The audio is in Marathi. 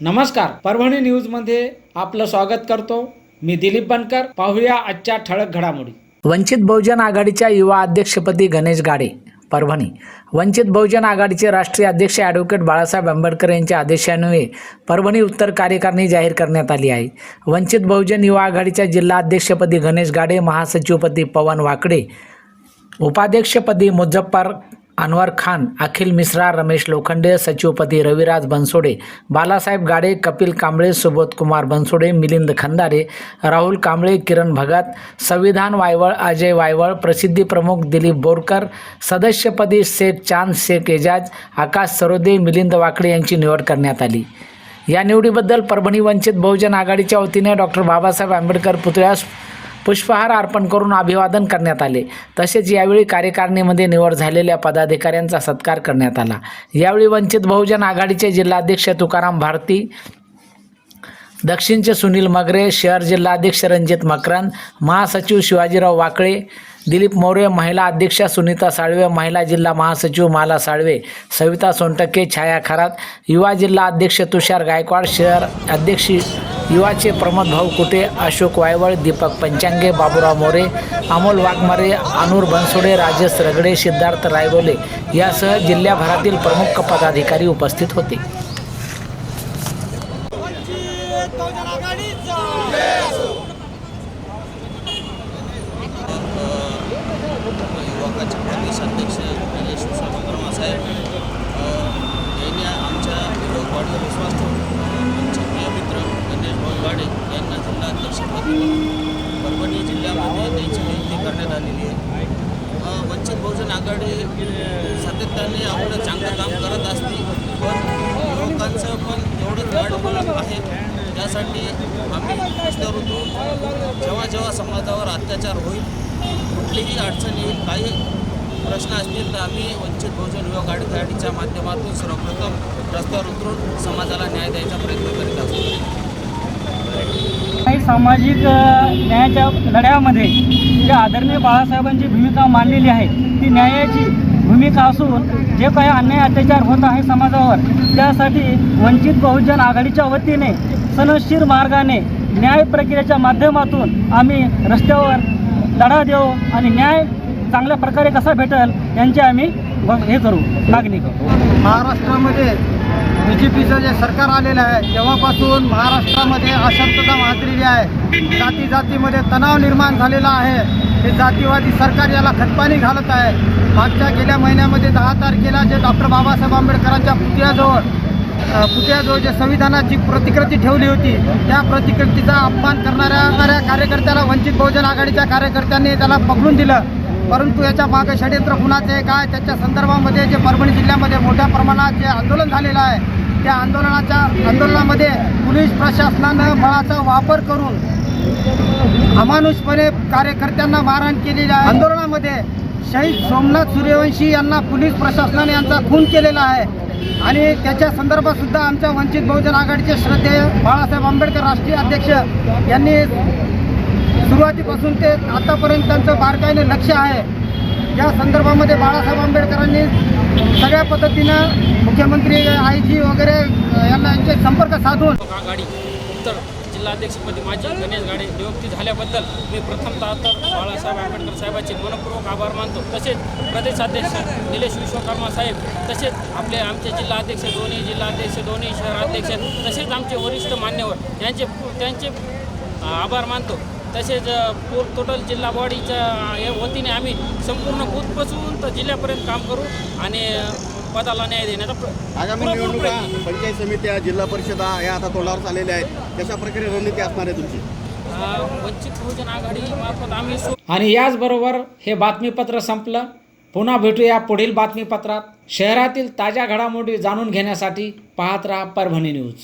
नमस्कार परभणी न्यूजमध्ये आपलं स्वागत करतो. मी दिलीप बनकर पाहूया आजच्या ठळक घडामोडी. वंचित बहुजन आघाडीच्या युवा अध्यक्षपदी गणेश गाडे परभणी. वंचित बहुजन आघाडीचे राष्ट्रीय अध्यक्ष ॲडव्होकेट बाळासाहेब आंबेडकर यांच्या आदेशान्वये परभणी उत्तर कार्यकारिणी जाहीर करण्यात आली आहे. वंचित बहुजन युवा आघाडीच्या जिल्हा अध्यक्षपदी गणेश गाडे महासचिवपदी पवन वाकडे उपाध्यक्षपदी मुझफ्फर अनवर खान अखिल मिश्रा रमेश लोखंडे सचिवपदी रविराज बनसोडे बालासाहेब गाडे कपिल कांबळे सुबोधकुमार बनसोडे मिलिंद खंदारे राहुल कांबळे किरण भगत संविधान वायवळ अजय वायवळ प्रसिद्धी प्रमुख दिलीप बोरकर सदस्यपदी शेख चांद शेख एजाज आकाश सरोदे मिलिंद वाकडे यांची निवड करण्यात आली. या निवडीबद्दल परभणी वंचित बहुजन आघाडीच्या वतीने डॉक्टर बाबासाहेब आंबेडकर पुतळ्यास पुष्पहार अर्पण करून अभिवादन करण्यात आले. तसेच यावेळी कार्यकारिणीमध्ये निवड झालेल्या पदाधिकाऱ्यांचा सत्कार करण्यात आला. यावेळी वंचित बहुजन आघाडीचे जिल्हाध्यक्ष तुकाराम भारती दक्षिणचे सुनील मगरे शहर जिल्हाध्यक्ष रणजित मकरन महासचिव शिवाजीराव वाकळे दिलीप मोरे महिला अध्यक्षा सुनीता साळवे महिला जिल्हा महासचिव माला साळवे सविता सोनटके छाया खरात युवा जिल्हा अध्यक्ष तुषार गायकवाड शहर अध्यक्ष युवाचे प्रमोद भाऊ कुटे अशोक वायवळ दीपक पंचांगे बाबुराव मोरे अमोल वाघमारे अनुर बनसोडे राजेश रगडे सिद्धार्थ रायबोले यासह जिल्ह्याभरातील प्रमुख पदाधिकारी उपस्थित होते. सातत्याने आपलं चांगलं काम करत असते पण लोकांचं पण एवढं वाढ आहे. त्यासाठी आम्ही विचारतो जेव्हा जेव्हा समाजावर अत्याचार होईल कुठलीही अडचण येईल काही प्रश्न असतील तर आम्ही वंचित बहुजन युवक आघाडीच्या माध्यमातून सर्वप्रथम रस्त्यावर उतरून समाजाला न्याय द्यायचा प्रयत्न करीत असतो. काही सामाजिक न्यायाच्या लढ्यामध्ये जे आदरणीय बाळासाहेबांची भूमिका मांडलेली आहे ती न्यायाची भूमिका असून जे काही अन्याय अत्याचार होत आहे समाजावर त्यासाठी वंचित बहुजन आघाडीच्या वतीने सनशीर मार्गाने न्याय प्रक्रियेच्या माध्यमातून आम्ही रस्त्यावर लढा देऊ आणि न्याय चांगल्या प्रकारे कसा भेटेल यांची आम्ही हे करू मागणी करू. महाराष्ट्रामध्ये बी जे पीचं जे सरकार आलेलं आहे तेव्हापासून महाराष्ट्रामध्ये अशांतता वाढलेली आहे. जाती जातीमध्ये तणाव निर्माण झालेला आहे. हे जातीवादी सरकार याला खतपाणी घालत आहे. मागच्या गेल्या महिन्यामध्ये दहा तारखेला जे डॉक्टर बाबासाहेब आंबेडकरांच्या पुतळ्याजवळ पुतळ्याजवळ जे संविधानाची प्रतिकृती ठेवली होती त्या प्रतिकृतीचा अपमान करणाऱ्या कार्यकर्त्याला वंचित बहुजन आघाडीच्या कार्यकर्त्यांनी त्याला पकडून दिलं. परंतु याच्या मागे षडयंत्र कुणाचं आहे काय? त्याच्या संदर्भामध्ये जे परभणी जिल्ह्यामध्ये मोठ्या प्रमाणात जे आंदोलन झालेलं आहे त्या आंदोलनाच्या आंदोलनामध्ये पोलीस प्रशासनानं बळाचा वापर करून अमानुषपणे कार्यकर्त्यांना मारहाण केलेली आहे. आंदोलनामध्ये शहीद सोमनाथ सूर्यवंशी यांना पोलीस प्रशासनाने यांचा खून केलेला आहे. आणि त्याच्या संदर्भात सुद्धा आमच्या वंचित बहुजन आघाडीचे श्रद्धेय बाळासाहेब आंबेडकर राष्ट्रीय अध्यक्ष यांनी सुरुवातीपासून ते आतापर्यंत त्यांचं बारकाईने लक्ष आहे. या संदर्भामध्ये बाळासाहेब आंबेडकरांनी सगळ्या पद्धतीनं मुख्यमंत्री आय जी वगैरे यांना यांचे संपर्क साधून आघाडी उत्तर जिल्हाध्यक्षपदी माझी गणेश गाडे नियुक्ती झाल्याबद्दल मी प्रथमतः तर बाळासाहेब आंबेडकर साहेबांचे मनपूर्वक आभार मानतो. तसेच प्रदेशाध्यक्ष निलेश विश्वकर्मा साहेब तसेच आपले आमचे जिल्हाध्यक्ष दोन्ही जिल्हाध्यक्ष दोन्ही शहराध्यक्ष तसेच आमचे वरिष्ठ मान्यवर यांचे त्यांचे आभार मानतो. तसेच पूर टोटल जिल्हा बॉडीच्या वतीने आम्ही संपूर्ण बूथपासून तर जिल्ह्यापर्यंत काम करू आणि पदाला न्याय देण्याचा प्र- आगामी पुरेपूर निवडणुका प्रयत्न. पंचायत समित्या जिल्हा परिषदा या आता तोंडावर आलेल्या आहेत. कशा प्रकारे रणनीती असणार आहे तुमची? अ, वंचित बहुजन आघाडी मार्फत आम्ही सो आणि याचबरोबर हे बातमीपत्र संपलं. पुन्हा भेटूया पुढील बातमीपत्रात. शहरातील ताज्या घडामोडी जाणून घेण्यासाठी पाहत राहा परभणी न्यूज.